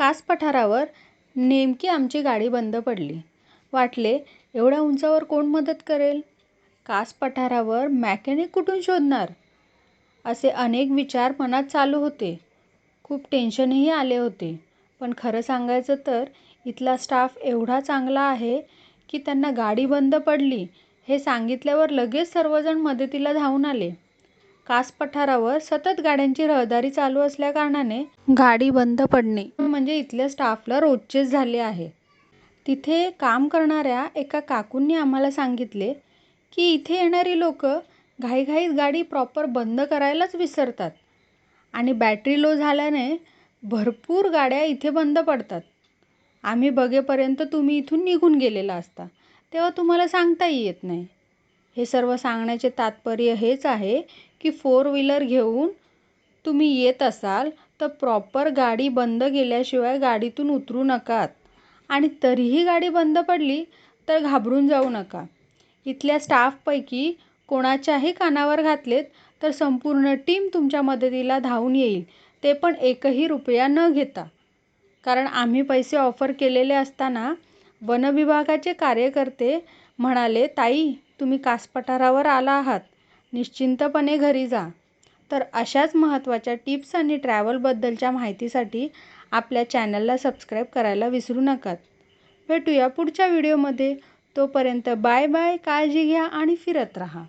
कास पठारावर नेमकी आमची गाडी बंद पडली. वाटले एवढ्या उंचावर कोण मदत करेल? कास पठारावर मॅकॅनिक कुठून शोधणार? असे अनेक विचार मनात चालू होते. खूप टेन्शनही आले होते. पण खरं सांगायचं तर इथला स्टाफ एवढा चांगला आहे की त्यांना गाडी बंद पडली हे सांगितल्यावर लगेच सर्वजण मदतीला धावून आले. कास पठारावर सतत गाड्यांची रहदारी चालू असल्याकारणाने गाडी बंद पडणे म्हणजे इथल्या स्टाफला रोजचेच झाले आहे. तिथे काम करणाऱ्या एका काकूंनी आम्हाला सांगितले की इथे येणारी लोकं घाईघाईत गाडी प्रॉपर बंद करायलाच विसरतात आणि बॅटरी लो झाल्याने भरपूर गाड्या इथे बंद पडतात. आम्ही बघेपर्यंत तुम्ही इथून निघून गेलेला असता, तेव्हा तुम्हाला सांगताही येत नाही. हे सर्व सांगण्याचे तात्पर्य हेच आहे की फोर व्हीलर घेऊन तुम्ही येत असाल तर प्रॉपर गाडी बंद केल्याशिवाय गाडीतून उतरू नकात आणि तरीही गाडी बंद पडली तर घाबरून जाऊ नका. इथल्या स्टाफपैकी कोणाच्याही कानावर घातलेत तर संपूर्ण टीम तुमच्या मदतीला धावून येईल ते पण एकही रुपया न घेता. कारण आम्ही पैसे ऑफर केलेले असताना वनविभागाचे कार्यकर्ते म्हणाले ताई तुम्ही कासपठारावर आला आहात, निश्चिंतपणे घरी जा. तर अशाच महत्त्वाच्या टिप्स आणि ट्रॅव्हलबद्दलच्या माहितीसाठी आपल्या चॅनलला सबस्क्राईब करायला विसरू नकात. भेटूया पुढच्या व्हिडिओमध्ये. तोपर्यंत बाय बाय. काळजी घ्या आणि फिरत राहा.